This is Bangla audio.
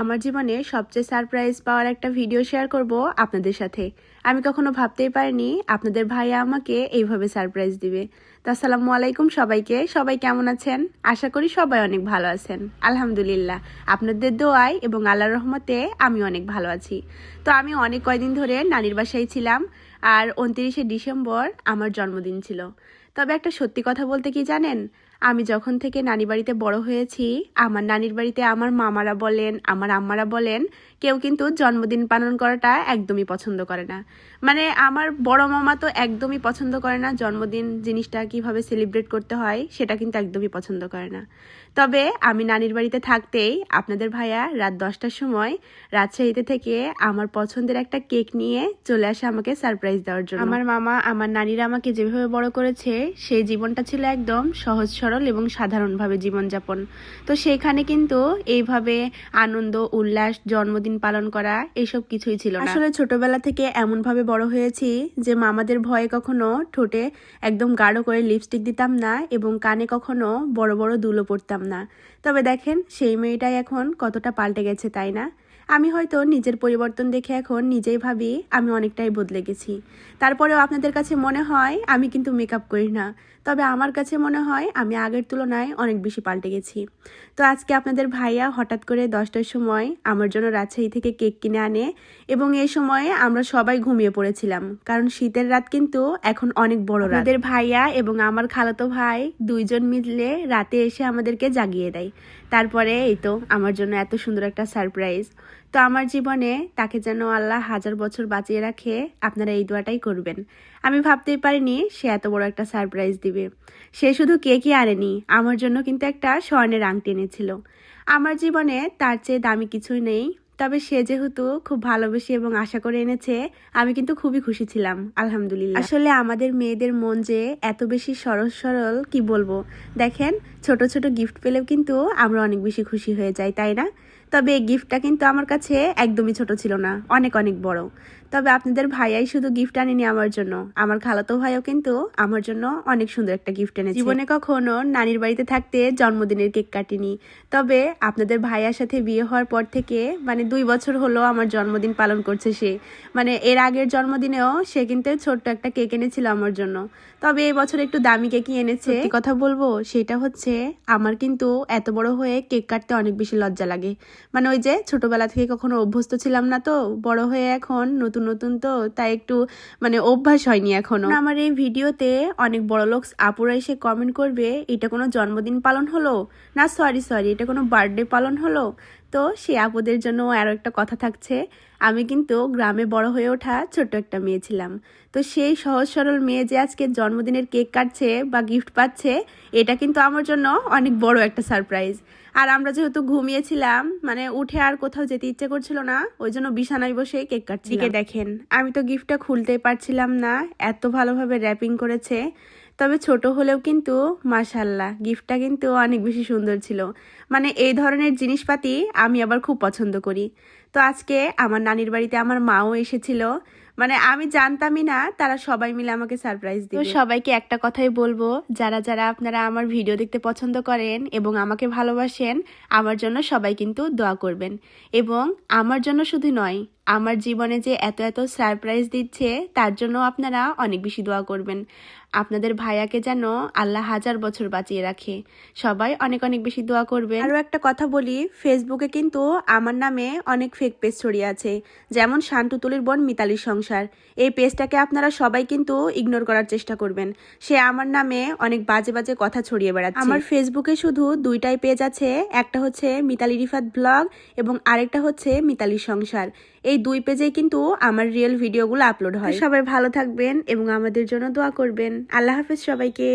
আমার জীবনে সবচেয়ে সারপ্রাইজ পাওয়ার একটা ভিডিও শেয়ার করব আপনাদের সাথে। আমি কখনো ভাবতেই পারিনি আপনাদের ভাইয়া আমাকে এইভাবে সারপ্রাইজ দিবে। তো আসসালামু আলাইকুম সবাইকে। সবাই কেমন আছেন? আশা করি সবাই অনেক ভালো আছেন। আলহামদুলিল্লাহ। আপনাদের দোয়ায় এবং আল্লাহর রহমতে আমি অনেক ভালো আছি। তো আমি অনেক কয়দিন ধরে নানির বাসায় ছিলাম আর উনত্রিশে ডিসেম্বর আমার জন্মদিন ছিল। তবে একটা সত্যি কথা বলতে কি জানেন? আমি যখন থেকে নানি বাড়িতে বড় হয়েছি, আমার নানির বাড়িতে আমার মামারা বলেন, আমার আম্মারা বলেন কেউ কিন্তু জন্মদিন পালন করাটা একদমই পছন্দ করে না। মানে আমার বড় মামা তো একদমই পছন্দ করে না জন্মদিন জিনিসটা কীভাবে সেলিব্রেট করতে হয় সেটা কিন্তু একদমই পছন্দ করে না। তবে আমি নানির বাড়িতে থাকতেই আপনাদের ভাইয়া রাত দশটার সময় রাজশাহীতে থেকে আমার পছন্দের একটা কেক নিয়ে চলে আসে আমাকে সারপ্রাইজ দেওয়ার জন্য। আমার মামা, আমার নানিরা আমাকে যেভাবে বড় করেছে, সেই জীবনটা ছিল একদম সহজ, সরল এবং সাধারণভাবে জীবনযাপন। তো সেখানে কিন্তু এইভাবে আনন্দ, উল্লাস, জন্মদিন পালন করা এসব কিছুই ছিল না। আসলে ছোটবেলা থেকে এমন ভাবে বড় হয়েছি যে মামাদের ভয়ে কখনো ঠোঁটে একদম গাঢ় করে লিপস্টিক দিতাম না এবং কানে কখনো বড় বড় দুলো পড়তাম না। তবে দেখেন, সেই মেয়েটাই এখন কতটা পাল্টে গেছে, তাই না? আমি হয়তো নিজের পরিবর্তন দেখে এখন নিজেই ভাবি আমি অনেকটাই বদলে গেছি। তারপরেও আপনাদের কাছে মনে হয় আমি কিন্তু মেকআপ করি না। তবে আমার কাছে মনে হয় আমি আগের তুলনায় অনেক বেশি পাল্টে গেছি। তো আজকে আপনাদের ভাইয়া হঠাৎ করে দশটার সময় আমার জন্য রাজশাহী থেকে কেক কিনে আনে এবং এই সময়ে আমরা সবাই ঘুমিয়ে পড়েছিলাম। কারণ শীতের রাত কিন্তু এখন অনেক বড় রাত। আমাদের ভাইয়া এবং আমার খালাতো ভাই দুইজন মিলে রাতে এসে আমাদেরকে জাগিয়ে দেয়। তারপরে এই তো, আমার জন্য এত সুন্দর একটা সারপ্রাইজ তো আমার জীবনে তাকে যেন আল্লাহ হাজার বছর বাঁচিয়ে রাখে, আপনারা এই দোয়াটাই করবেন। আমি ভাবতেই পারিনি সে এত বড় একটা সারপ্রাইজ দিবে। সে শুধু কে কেকই আনেনি, আমার জন্য কিন্তু একটা স্বর্ণের আংটি এনেছিল। আমার জীবনে তার চেয়ে দামি কিছুই নেই, তবে সে যেহেতু খুব ভালোবেসে এবং আশা করে এনেছে, আমি কিন্তু খুবই খুশি ছিলাম, আলহামদুলিল্লাহ। আসলে আমাদের মেয়েদের মন যে এত বেশি সরল সরল, কি বলব? দেখেন, ছোট ছোট গিফট পেলেও কিন্তু আমরা অনেক বেশি খুশি হয়ে যাই, তাই না? তবে এই গিফটটা কিন্তু আমার কাছে একদমই ছোট ছিল না অনেক অনেক বড়। তবে আপনাদের ভাইয়াই শুধু গিফট আনেনি আমার জন্য। আমার খালাতো ভাইও কিন্তু আমার জন্য অনেক সুন্দর একটা গিফট এনেছে। জীবনে কখনো নানির বাড়িতে থাকতে জন্মদিনের কেক কাটিনি। তবে আপনাদের ভাইয়ার সাথে বিয়ে হওয়ার পর থেকে মানে দুই বছর হলো আমার জন্মদিন পালন করছে সে। মানে এর আগের জন্মদিনেও সে কিন্তু ছোট্ট একটা কেক এনেছিল আমার জন্য। তবে এই বছর একটু দামি কেকই এনেছে। কথা বলব, সেটা হচ্ছে আমার কিন্তু এত বড় হয়ে কেক কাটতে অনেক বেশি লজ্জা লাগে। মানে ওই যে ছোটবেলা থেকে কখনো অভ্যস্ত ছিলাম না তো, বড় হয়ে এখন নতুন নতুন নতুন তো, তাই একটু মানে অভ্যাস হয়নি এখনও। আমার এই ভিডিওতে অনেক বড় লোক আপুরা এসে কমেন্ট করবে, এটা কোনো জন্মদিন পালন হলো? না সরি সরি এটা কোনো বার্থডে পালন হলো? তো সে আপুদের জন্য আরও একটা কথা থাকছে। আমি কিন্তু গ্রামে বড় হয়ে ওঠা ছোট্ট একটা মেয়ে ছিলাম। তো সেই সহজ সরল মেয়ে যে আজকে জন্মদিনের কেক কাটছে বা গিফট পাচ্ছে, এটা কিন্তু আমার জন্য অনেক বড় একটা সারপ্রাইজ আর আমরা যেহেতু ঘুমিয়েছিলাম মানে উঠে আর কোথাও যেতে ইচ্ছে করছিল না, ওই জন্য বিছানায় বসে কেক কাটছি দেখেন, আমি তো গিফটটা খুলতেই পারছিলাম না, এত ভালোভাবে র্যাপিং করেছে। তবে ছোট হলেও কিন্তু মাশাল্লাহ গিফটটা কিন্তু অনেক বেশি সুন্দর ছিল। মানে এই ধরনের জিনিসপাতি আমি আবার খুব পছন্দ করি। তো আজকে আমার নানির বাড়িতে আমার মাও এসেছিল। মানে আমি জানতামই না তারা সবাই মিলে আমাকে সারপ্রাইজ দিবে। সবাইকে একটা কথাই বলব যারা যারা আপনারা আমার ভিডিও দেখতে পছন্দ করেন এবং আমাকে ভালোবাসেন আমার জন্য সবাই কিন্তু দোয়া করবেন। এবং আমার জন্য শুধু নয় আমার জীবনে যে এত এত সারপ্রাইজ দিচ্ছে তার জন্য আপনারা অনেক বেশি দোয়া করবেন। আপনাদের ভাইয়াকে যেন আল্লাহ হাজার বছর বাঁচিয়ে রাখে। সবাই অনেক অনেক বেশি দোয়া করবে আরও একটা কথা বলি ফেসবুকে কিন্তু আমার নামে অনেক ফেক পেজ ছড়িয়ে আছে। যেমন শান্তুতুলির বোন মিতালির সংসার। এই পেজটাকে আপনারা সবাই কিন্তু ইগনোর করার চেষ্টা করবেন। সে আমার নামে অনেক বাজে বাজে কথা ছড়িয়ে বেড়াচ্ছে। আমার ফেসবুকে শুধু দুইটাই পেজ আছে। একটা হচ্ছে মিতালি রিফাত ব্লগ এবং আরেকটা হচ্ছে মিতালির সংসার। এই দুই পেজে কিন্তু আমার রিয়েল ভিডিওগুলো আপলোড হয়। সবাই ভালো থাকবেন এবং আমাদের জন্য দোয়া করবেন। আল্লাহ হাফেজ সবাইকে।